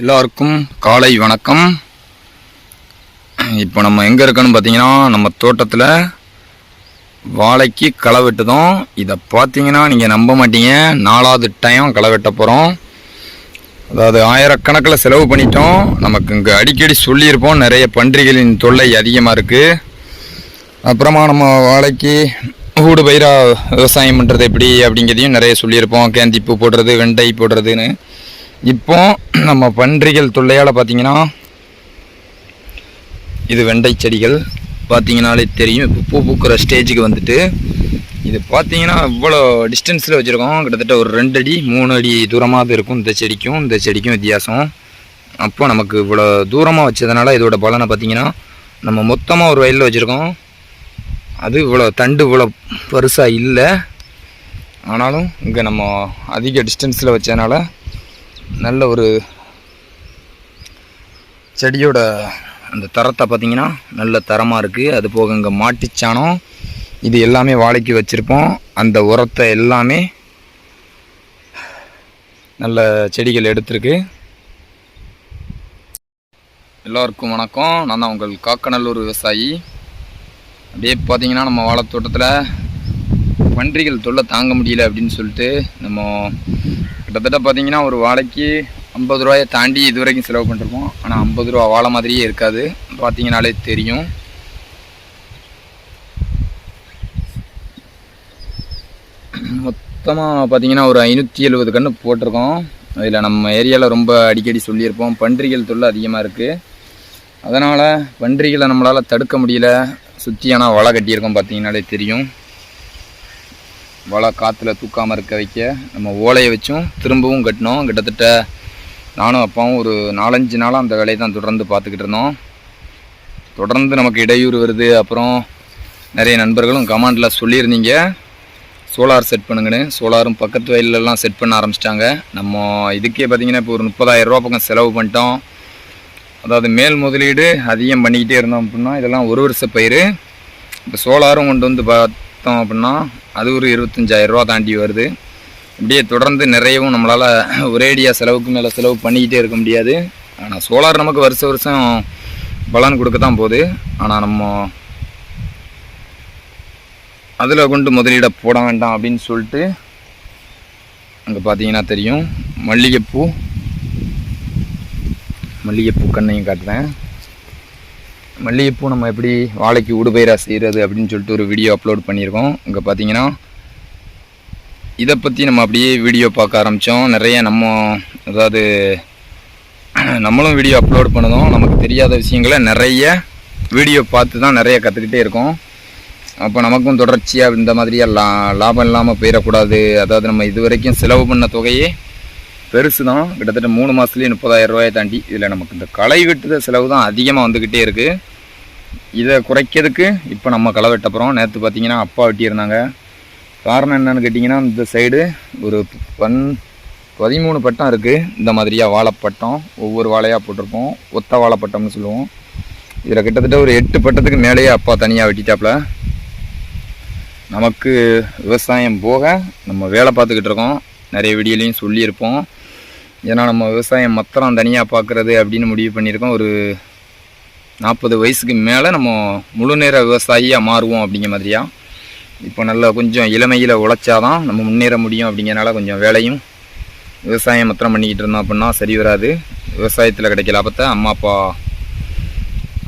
எல்லாருக்கும் காலை வணக்கம். இப்போ நம்ம எங்கே இருக்கோன்னு பார்த்தீங்கன்னா நம்ம தோட்டத்தில் வாழைக்கு களை வெட்டுதோம். இதை பார்த்தீங்கன்னா நீங்கள் நம்ப மாட்டீங்க. நாலாவது டைம் களை வெட்ட போகிறோம் அதாவது ஆயிரக்கணக்கில் செலவு பண்ணிட்டோம். நமக்கு இங்கே அடிக்கடி சொல்லியிருப்போம். நிறைய பன்றிகளின் தொல்லை அதிகமாக இருக்குது அப்புறமா நம்ம வாழைக்கு ஊடு பயிராக விவசாயம் பண்ணுறது எப்படி அப்படிங்கிறதையும் நிறைய சொல்லியிருப்போம். கேந்திப்பூ போடுறது வெண்டை போடுறதுன்னு. இப்போ நம்ம பன்றிகள் தொல்லையால் பார்த்தீங்கன்னா இது வெண்டை செடிகள். பார்த்தீங்கனாலே தெரியும். இப்போ பூ பூக்கிற ஸ்டேஜுக்கு வந்துட்டு இது பார்த்தீங்கன்னா இவ்வளோ டிஸ்டன்ஸில் வச்சுருக்கோம். கிட்டத்தட்ட ஒரு ரெண்டு அடி மூணு அடி தூரமாக இருக்கும் இந்த செடிக்கும். இந்த செடிக்கும் வித்தியாசம். அப்போ நமக்கு இவ்வளோ தூரமாக வச்சதுனால இதோட பலனை பார்த்தீங்கன்னா நம்ம மொத்தமாக ஒரு வயலில் வச்சுருக்கோம். அது இவ்வளோ தண்டு இவ்வளோ பெருசாக இல்லை. ஆனாலும் இங்கே நம்ம அதிக டிஸ்டன்ஸில் வச்சதுனால நல்ல ஒரு செடியோட அந்த தரத்தை பார்த்தீங்கன்னா நல்ல தரமாக இருக்குது அது போக இங்கே மாட்டுச்சாணம் இது எல்லாமே வாழைக்கு வச்சுருப்போம். அந்த உரத்தை எல்லாமே நல்ல செடிகள் எடுத்திருக்கு. எல்லோருக்கும் வணக்கம். நான் தான் உங்கள் காக்கநல்லூர் விவசாயி. அப்படியே பார்த்தீங்கன்னா நம்ம வாழைத்தோட்டத்தில் பன்றிகள் தொல்லை தாங்க முடியல அப்படின்னு சொல்லிட்டு நம்ம கிட்டத்தட்ட பார்த்தீங்கன்னா ஒரு வாழைக்கு ஐம்பது ரூபாயை தாண்டி இது வரைக்கும் செலவு பண்ணிருக்கோம். ஆனால் ஐம்பது ரூபா வாழை மாதிரியே இருக்காது. பார்த்தீங்கனாலே தெரியும். மொத்தமாக பார்த்தீங்கன்னா ஒரு ஐநூற்றி எழுபது கன்று போட்டிருக்கோம். அதில் நம்ம ஏரியாவில் ரொம்ப அடிக்கடி சொல்லியிருப்போம். பன்றிகள் தொல்லை அதிகமாக இருக்குது அதனால் பன்றிகளை நம்மளால் தடுக்க முடியல. சுற்றியான வலை கட்டியிருக்கோம் பார்த்தீங்கனாலே தெரியும். வலை காற்றுல தூக்காமல் இருக்க வைக்க நம்ம ஓலையை வச்சும் திரும்பவும் கட்டினோம். கிட்டத்தட்ட நானும் அப்பாவும் ஒரு நாலஞ்சு நாளாக அந்த வேலையை தான் தொடர்ந்து பார்த்துக்கிட்டு இருந்தோம். தொடர்ந்து நமக்கு இடையூறு வருது. அப்புறம் நிறைய நண்பர்களும் கமாண்டில் சொல்லியிருந்தீங்க. சோலார் செட் பண்ணுங்கன்னு. சோலாரும் பக்கத்து வயலெலாம் செட் பண்ண ஆரம்பிச்சிட்டாங்க. நம்ம இதுக்கே பார்த்திங்கன்னா இப்போ ஒரு முப்பதாயிரம் ரூபா பக்கம் செலவு பண்ணிட்டோம். அதாவது மேல் முதலீடு அதிகம் பண்ணிக்கிட்டே இருந்தோம் அப்படின்னா இதெல்லாம் ஒரு வருஷ பயிர். இப்போ சோலாரும் கொண்டு வந்து பா பார்த்தோம் அப்படின்னா அது ஒரு இருபத்தஞ்சாயிரம் ரூபா தாண்டி வருது. இப்படியே தொடர்ந்து நிறையவும் நம்மளால் ஒரேடியாக செலவுக்கு மேலே செலவு பண்ணிக்கிட்டே இருக்க முடியாது. ஆனால் சோலார் நமக்கு வருஷ வருஷம் பலன் கொடுக்க தான் போகுது. ஆனால் நம்ம அதில் கொண்டு முதலீடை போட வேண்டாம் அப்படின்னு சொல்லிட்டு அங்கே பார்த்தீங்கன்னா தெரியும். மல்லிகைப்பூ மல்லிகைப்பூ கண்ணையும் காட்டுறேன். மல்லிகைப்பூ நம்ம எப்படி வாழைக்கு உடுபயிராக செய்கிறது அப்படின்னு சொல்லிட்டு ஒரு வீடியோ அப்லோட் பண்ணியிருக்கோம். இங்கே பார்த்தீங்கன்னா இதை பற்றி நம்ம அப்படியே வீடியோ பார்க்க ஆரம்பித்தோம் நிறைய நம்ம அதாவது நம்மளும் வீடியோ அப்லோட் பண்ணதும் நமக்கு தெரியாத விஷயங்களை நிறைய வீடியோ பார்த்து தான் நிறைய கற்றுக்கிட்டே இருக்கோம். அப்போ நமக்கும் தொடர்ச்சியாக இந்த மாதிரியாக லா லாபம் இல்லாமல் போயிடக்கூடாது. அதாவது நம்ம இது வரைக்கும் செலவு பண்ண தொகையே பெருசு தான். கிட்டத்தட்ட மூணு மாதத்துலேயே முப்பதாயிரம் ரூபாயை தாண்டி இதில் நமக்கு இந்த களை வெட்டுத செலவு தான் அதிகமாக வந்துக்கிட்டே இருக்குது இதை குறைக்கிறதுக்கு இப்போ நம்ம களை வெட்ட போகிறோம் நேற்று பார்த்தீங்கன்னா அப்பா வெட்டியிருந்தாங்க. காரணம் என்னன்னு கேட்டிங்கன்னா இந்த சைடு ஒரு பன் பதிமூணு பட்டம் இருக்குது இந்த மாதிரியாக வாழைப்பட்டம் ஒவ்வொரு வாழையாக போட்டிருப்போம். ஒத்த வாழைப்பட்டம்னு சொல்லுவோம். இதில் கிட்டத்தட்ட ஒரு எட்டு பட்டத்துக்கு மேலேயே அப்பா தனியாக வெட்டிட்டாப்புல நமக்கு விவசாயம் போக நம்ம வேலை பார்த்துக்கிட்டு இருக்கோம். நிறைய வீடியோலையும் சொல்லியிருப்போம். ஏன்னா நம்ம விவசாயம் மத்திரம் தனியாக பார்க்குறது அப்படின்னு முடிவு பண்ணியிருக்கோம். ஒரு நாற்பது வயசுக்கு மேலே நம்ம முழு நேர விவசாயியாக மாறுவோம் அப்படிங்கிற மாதிரியா? இப்போ நல்லா கொஞ்சம் இளமையில் உழைச்சாதான் நம்ம முன்னேற முடியும் அப்படிங்கிறனால கொஞ்சம் வேலையும் விவசாயம் மாத்திரம் பண்ணிக்கிட்டு இருந்தோம் அப்படின்னா சரி வராது. விவசாயத்தில் கிடைக்க லாபத்தை அம்மா அப்பா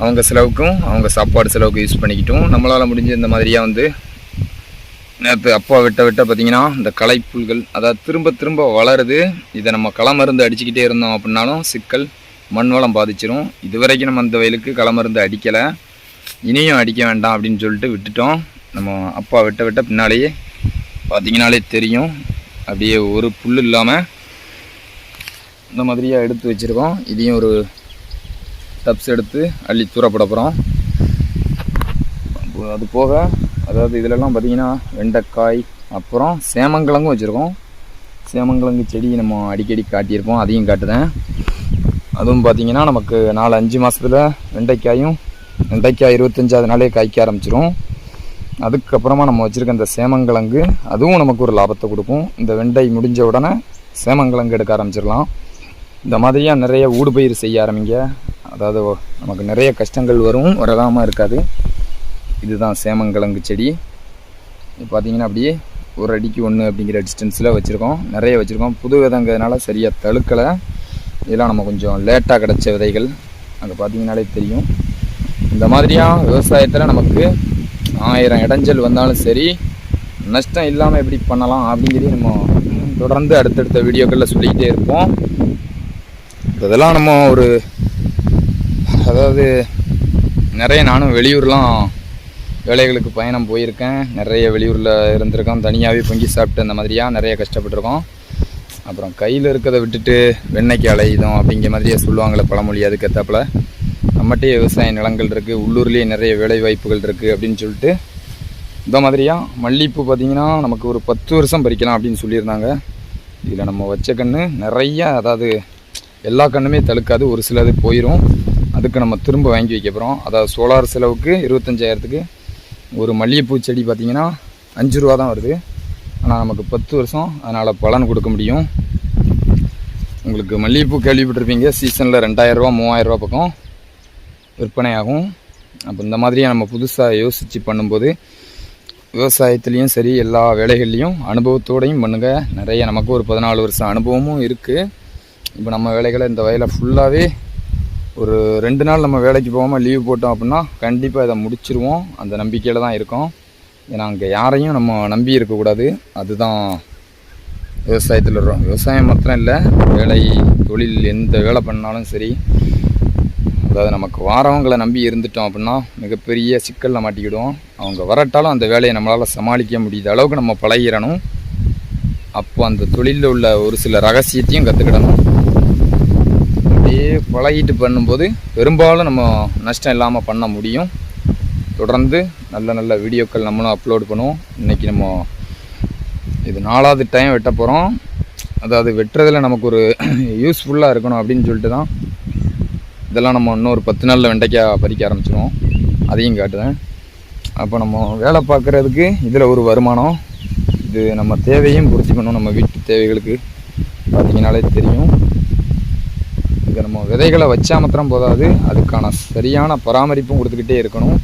அவங்க செலவுக்கும் அவங்க சாப்பாடு செலவுக்கு யூஸ் பண்ணிக்கிட்டும் நம்மளால் முடிஞ்ச இந்த மாதிரியாக வந்து நேற்று அப்பா விட்ட விட்ட பார்த்தீங்கன்னா இந்த களைப்புல்கள் அதாவது திரும்ப திரும்ப வளருது. இதை நம்ம களை மருந்து அடிச்சுக்கிட்டே இருந்தோம் அப்படின்னாலும் சிக்கல் மண் வளம் பாதிச்சிரும். இது வரைக்கும் நம்ம அந்த வயலுக்கு களை மருந்து அடிக்கலை. இனியும் அடிக்க வேண்டாம் அப்படின்னு சொல்லிட்டு விட்டுட்டோம். நம்ம அப்பா விட்ட விட்ட பின்னாலேயே பார்த்தீங்கனாலே தெரியும். அப்படியே ஒரு புல் இல்லாமல் இந்த மாதிரியாக எடுத்து வச்சுருக்கோம். இதையும் ஒரு டப்ஸ் எடுத்து அள்ளி தூரப்பட போகிறோம் அது போக அதாவது இதிலெல்லாம் பார்த்தீங்கன்னா வெண்டைக்காய் அப்புறம் சேமங்கிழங்கும் வச்சுருக்கோம். சேமங்கிழங்கு செடி நம்ம அடிக்கடி காட்டியிருப்போம். அதையும் காட்டுதேன். அதுவும் பார்த்தீங்கன்னா நமக்கு நாலு அஞ்சு மாதத்தில் வெண்டைக்காயும் வெண்டைக்காய் இருபத்தஞ்சாவது நாளே காய்க்க ஆரம்பிச்சிரும். அதுக்கப்புறமா நம்ம வச்சுருக்க இந்த சேமங்கிழங்கு அதுவும் நமக்கு ஒரு லாபத்தை கொடுக்கும். இந்த வெண்டை முடிஞ்ச உடனே சேமங்கிழங்கு எடுக்க ஆரம்பிச்சிடலாம் இந்த மாதிரியாக நிறைய ஊடுபயிர் செய்ய ஆரம்பிங்க. அதாவது நமக்கு நிறைய கஷ்டங்கள் வரும் வரலாமல் இருக்காது. இதுதான் சேமங்கிழங்கு செடி. பார்த்தீங்கன்னா அப்படியே ஒரு அடிக்கு ஒன்று அப்படிங்கிற டிஸ்டன்ஸில் வச்சுருக்கோம். நிறைய வச்சுருக்கோம். புது விதங்கிறதுனால சரியாக தழுக்கலை. இதெல்லாம் நம்ம கொஞ்சம் லேட்டாக கிடச்ச விதைகள். அங்கே பார்த்தீங்கனாலே தெரியும். இந்த மாதிரியாக விவசாயத்தில் நமக்கு ஆயிரம் இடைஞ்சல் வந்தாலும் சரி நஷ்டம் இல்லாமல் எப்படி பண்ணலாம் அப்படிங்கிறதே நம்ம தொடர்ந்து அடுத்தடுத்த வீடியோக்களில் சொல்லிக்கிட்டே இருப்போம். இதெல்லாம் நம்ம ஒரு அதாவது நிறைய நானும் வெளியூர்லாம் வேலைகளுக்கு பயணம் போயிருக்கேன். நிறைய வெளியூரில் இருந்திருக்கோம். தனியாகவே பொங்கி சாப்பிட்டு அந்த மாதிரியாக நிறைய கஷ்டப்பட்டிருக்கோம். அப்புறம் கையில் இருக்கிறத விட்டுட்டு வெண்ணெய்க்கு அலையுதோம் அப்படிங்கிற மாதிரியே சொல்லுவாங்களே பழமொழி அதுக்கேற்றாப்புல நம்மகிட்டயே விவசாய நிலங்கள் இருக்குது உள்ளூர்லேயே நிறைய வேலை வாய்ப்புகள் இருக்குது அப்படின்னு சொல்லிட்டு இந்த மாதிரியாக மல்லிகைப்பூ பார்த்திங்கன்னா நமக்கு ஒரு பத்து வருஷம் பறிக்கலாம் அப்படின்னு சொல்லியிருந்தாங்க. இதில் நம்ம வச்ச கன்று நிறைய அதாவது எல்லா கண்ணுமே தழுக்காது ஒரு சிலது போயிடும் அதுக்கு நம்ம திரும்ப வாங்கி வைக்க போகிறோம் அதாவது சோலார் செலவுக்கு இருபத்தஞ்சாயிரத்துக்கு ஒரு மல்லிகைப்பூ செடி பார்த்திங்கன்னா அஞ்சு ரூபா தான் வருது. ஆனால் நமக்கு பத்து வருஷம். அதனால் பலன் கொடுக்க முடியும். உங்களுக்கு மல்லிகைப்பூ கேள்விப்பட்டிருப்பீங்க. சீசனில் ரெண்டாயிரரூவா மூவாயிரரூவா பக்கம் விற்பனையாகும். அப்போ இந்த மாதிரியே நம்ம புதுசாக யோசித்து பண்ணும்போது விவசாயத்துலேயும் சரி எல்லா வேலைகள்லையும் அனுபவத்தோடையும் பண்ணுங்கள் நிறைய நமக்கு ஒரு பதினாலு வருஷம் அனுபவமும் இருக்குது இப்போ நம்ம வேலைகளை இந்த வயலை ஃபுல்லாகவே ஒரு ரெண்டு நாள் நம்ம வேலைக்கு போகாமல் லீவ் போட்டோம் அப்படின்னா கண்டிப்பாக இதை முடிச்சிருவோம். அந்த நம்பிக்கையில் தான் இருக்கோம். ஏன்னா அங்கே யாரையும் நம்ம நம்பி இருக்கக்கூடாது. அதுதான் விவசாயத்தில் இருக்கிறோம் விவசாயம் மாத்திரம் இல்லை வேலை தொழில் எந்த வேலை பண்ணாலும் சரி. அதாவது நமக்கு வாரவங்களை நம்பி இருந்துட்டோம் அப்படின்னா மிகப்பெரிய சிக்கலில் மாட்டிக்கிடுவோம். அவங்க வரட்டாலும் அந்த வேலையை நம்மளால் சமாளிக்க முடியாத அளவுக்கு நம்ம பழகிறணும் அப்போ அந்த தொழிலில் உள்ள ஒரு சில ரகசியத்தையும் கற்றுக்கிடணும் அப்படியே பழகிட்டு பண்ணும்போது பெரும்பாலும் நம்ம நஷ்டம் இல்லாமல் பண்ண முடியும். தொடர்ந்து நல்ல நல்ல வீடியோக்கள் நம்மளும் அப்லோட் பண்ணுவோம். இன்றைக்கி நம்ம இது நாலாவது டைம் வெட்ட போகிறோம் அதாவது வெட்டுறதில் நமக்கு ஒரு யூஸ்ஃபுல்லாக இருக்கணும் அப்படின்னு சொல்லிட்டு தான் இதெல்லாம் நம்ம இன்னொரு பத்து நாளில் வெண்டைக்காய் பறிக்க ஆரம்பிச்சிடுவோம் அதையும் காட்டுவேன் அப்போ நம்ம வேலை பார்க்குறதுக்கு இதில் ஒரு வருமானம். இது நம்ம தேவையும் பூர்த்தி பண்ணணும் நம்ம வீட்டு தேவைகளுக்கு பார்த்தீங்கனாலே தெரியும். இதை நம்ம விதைகளை வச்சா மாத்திரம் போதாது. அதுக்கான சரியான பராமரிப்பும் கொடுத்துக்கிட்டே இருக்கணும்.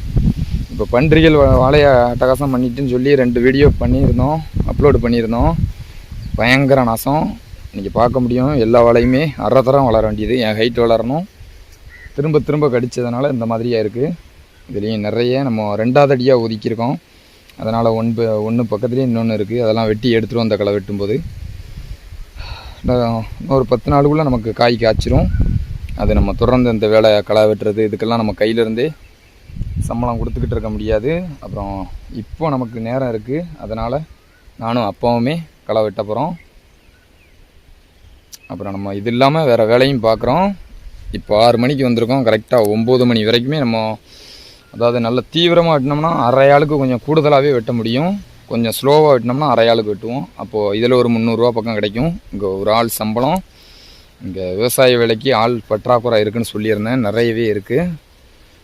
இப்போ பன்றிகள் வாழையை அட்டகாசம் பண்ணிட்டுன்னு சொல்லி ரெண்டு வீடியோ பண்ணியிருந்தோம் அப்லோடு பண்ணியிருந்தோம். பயங்கர நாசம். இன்றைக்கி பார்க்க முடியும். எல்லா வாழையுமே அரை தரம் வளர வேண்டியது. என் ஹைட் வளரணும். திரும்ப திரும்ப கடித்ததுனால இந்த மாதிரியாக இருக்குது இதுலேயும் நிறைய நம்ம ரெண்டாவது அடியாக ஒதுக்கியிருக்கோம். அதனால் ஒன்பு ஒன்று பக்கத்துலேயும் இன்னொன்று இருக்குது அதெல்லாம் வெட்டி எடுத்துருவோம் அந்த களை வெட்டும்போது. இன்னும் இன்னொரு பத்து நாளுக்குள்ளே நமக்கு காய் காய்ச்சிரும். அது நம்ம தொடர்ந்து இந்த வேலை களை வெட்டுறது இதுக்கெல்லாம் நம்ம கையிலேருந்தே சம்பளம் கொடுத்துக்கிட்டு இருக்க முடியாது. அப்புறம் இப்போ நமக்கு நேரம் இருக்குது அதனால் நானும் அப்பாவுமே களை வெட்ட போகிறோம் அப்புறம் நம்ம இது இல்லாமல் வேறு வேலையும் பார்க்குறோம் இப்போ ஆறு மணிக்கு வந்திருக்கோம். கரெக்டாக ஒம்பது மணி வரைக்குமே நம்ம அதாவது நல்ல தீவிரமாக வெட்டினோம்னா அரை ஆளுக்கு கொஞ்சம் கூடுதலாகவே வெட்ட முடியும். கொஞ்சம் ஸ்லோவாக வெட்டினோம்னா அரை ஆளுக்கு வெட்டுவோம். அப்போது இதில் ஒரு முந்நூறுரூவா பக்கம் கிடைக்கும். இங்கே ஒரு ஆள் சம்பளம். இங்கே விவசாய வேலைக்கு ஆள் பற்றாக்குறை இருக்குன்னு சொல்லியிருந்தேன். நிறையவே இருக்குது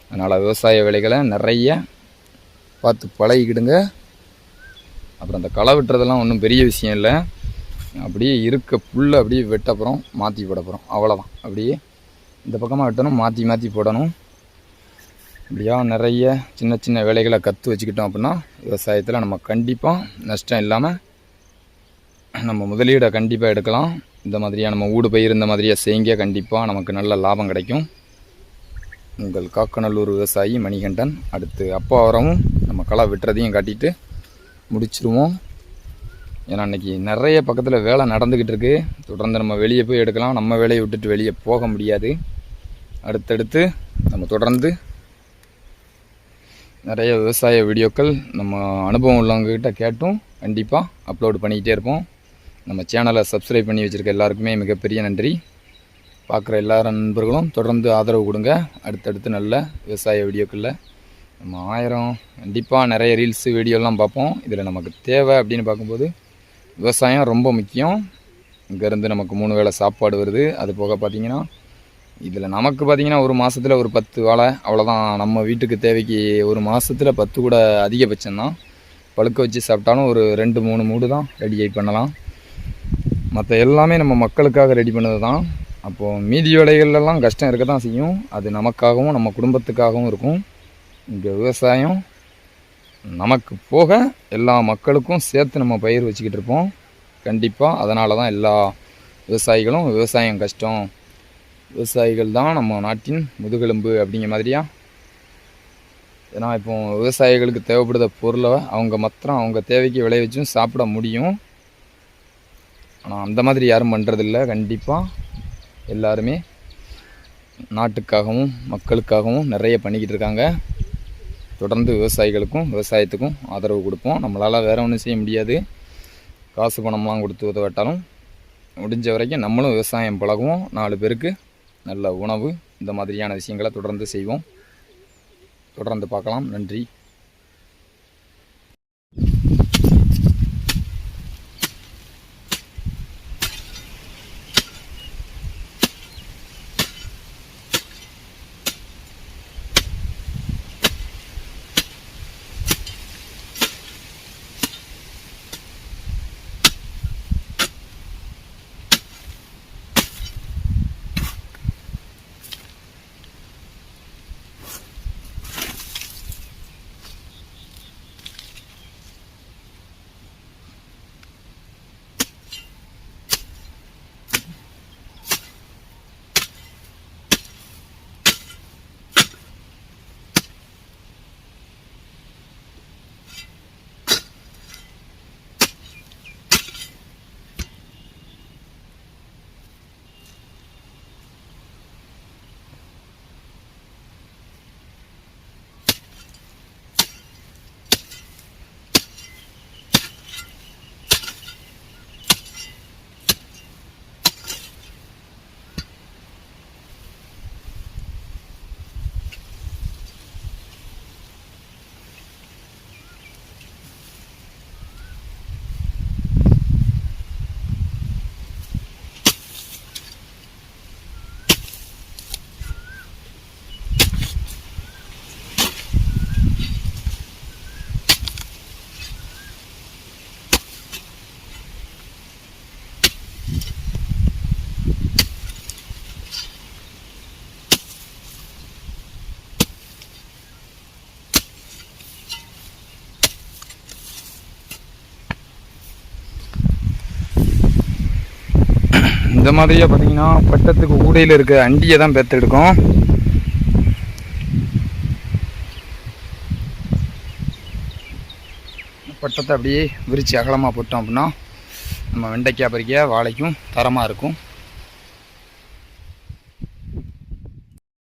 அதனால் விவசாய வேலைகளை நிறைய பார்த்து பழகிக்கிடுங்க. அப்புறம் அந்த களை வெட்டுறதெல்லாம் ஒன்றும் பெரிய விஷயம் இல்லை. அப்படியே இருக்க புல்லை அப்படியே வெட்டப்புறம் மாற்றி போட போகிறோம் அவ்வளோதான் அப்படியே இந்த பக்கமாக வெட்டணும் மாற்றி மாற்றி போடணும். இப்படியா நிறைய சின்ன சின்ன வேலைகளை கற்று வச்சுக்கிட்டோம் அப்படின்னா விவசாயத்தில் நம்ம கண்டிப்பாக நஷ்டம் இல்லாமல் நம்ம முதலீடை கண்டிப்பாக எடுக்கலாம். இந்த மாதிரியாக நம்ம ஊடு பயிர் இந்த மாதிரியாக செய்யுங்க கண்டிப்பாக நமக்கு நல்ல லாபம் கிடைக்கும். உங்கள் காக்கநல்லூர் விவசாயி மணிகண்டன். அடுத்து அப்பா வரவும் நம்ம களை வெட்டுறதையும் காட்டிட்டு முடிச்சிருவோம். ஏன்னா இன்னைக்கு நிறைய பக்கத்தில் வேலை நடந்துக்கிட்டு இருக்குது தொடர்ந்து நம்ம வெளியே போய் எடுக்கலாம். நம்ம வேலையை விட்டுட்டு வெளியே போக முடியாது. அடுத்தடுத்து நம்ம தொடர்ந்து நிறைய விவசாய வீடியோக்கள் நம்ம அனுபவம் உள்ளவங்கக்கிட்ட கேட்டும். கண்டிப்பாக அப்லோடு பண்ணிக்கிட்டே இருப்போம். நம்ம சேனலை சப்ஸ்கிரைப் பண்ணி வச்சுருக்க எல்லாருக்குமே மிகப்பெரிய நன்றி. பார்க்குற எல்லா நண்பர்களும் தொடர்ந்து ஆதரவு கொடுங்க. அடுத்தடுத்து நல்ல விவசாய வீடியோக்களில் நம்ம ஆயிரம் கண்டிப்பாக நிறைய ரீல்ஸு வீடியோலாம் பார்ப்போம். இதில் நமக்கு தேவை அப்படின்னு பார்க்கும்போது விவசாயம் ரொம்ப முக்கியம். இங்கேருந்து நமக்கு மூணு வேளை சாப்பாடு வருது. அது போக பார்த்திங்கன்னா இதில் நமக்கு பார்த்திங்கன்னா ஒரு மாதத்தில் ஒரு பத்து வாழை அவ்வளோதான் நம்ம வீட்டுக்கு தேவைக்கு ஒரு மாதத்தில் பத்து கூட அதிகபட்சம்தான் பழுக்க வச்சு சாப்பிட்டாலும் ஒரு ரெண்டு மூணு மூடு தான் ரெடி பண்ணலாம். மற்ற எல்லாமே நம்ம மக்களுக்காக ரெடி பண்ணது தான் அப்போது மீதி வேலைகள்லாம் கஷ்டம் இருக்க தான் செய்யும். அது நமக்காகவும் நம்ம குடும்பத்துக்காகவும் இருக்கும். இங்கே விவசாயம் நமக்கு போக எல்லா மக்களுக்கும் சேர்த்து நம்ம பயிர் வச்சுக்கிட்டு இருப்போம். கண்டிப்பாக அதனால தான் எல்லா விவசாயிகளும் விவசாயம் கஷ்டம். விவசாயிகள் தான் நம்ம நாட்டின் முதுகெலும்பு அப்படிங்கிற மாதிரியா? ஏன்னா இப்போ விவசாயிகளுக்கு தேவைப்படுத பொருளை அவங்க மாத்திரம் அவங்க தேவைக்கு விளைவிச்சும் சாப்பிட முடியும். ஆனால் அந்த மாதிரி யாரும் பண்ணுறதில்ல கண்டிப்பாக எல்லாருமே நாட்டுக்காகவும் மக்களுக்காகவும் நிறைய பண்ணிக்கிட்டு இருக்காங்க. தொடர்ந்து விவசாயிகளுக்கும் விவசாயத்துக்கும் ஆதரவு கொடுப்போம். நம்மளால் வேறு ஒன்றும் செய்ய முடியாது. காசு பணம்லாம் கொடுத்து உதவட்டாலும் முடிஞ்ச வரைக்கும் நம்மளும் விவசாயம் பழகுவோம். நாலு பேருக்கு நல்ல உணவு இந்த மாதிரியான விஷயங்களை தொடர்ந்து செய்வோம். தொடர்ந்து பார்க்கலாம். நன்றி. இந்த மாதிரியே பார்த்தீங்கன்னா பட்டத்துக்கு ஊடையில் இருக்க அண்டியை தான் பெற்றெடுக்கும் பட்டத்தை அப்படியே விரித்து அகலமாக போட்டோம் அப்படின்னா நம்ம வெண்டைக்காய் பறிக்க வாழைக்கும் தரமாக இருக்கும்.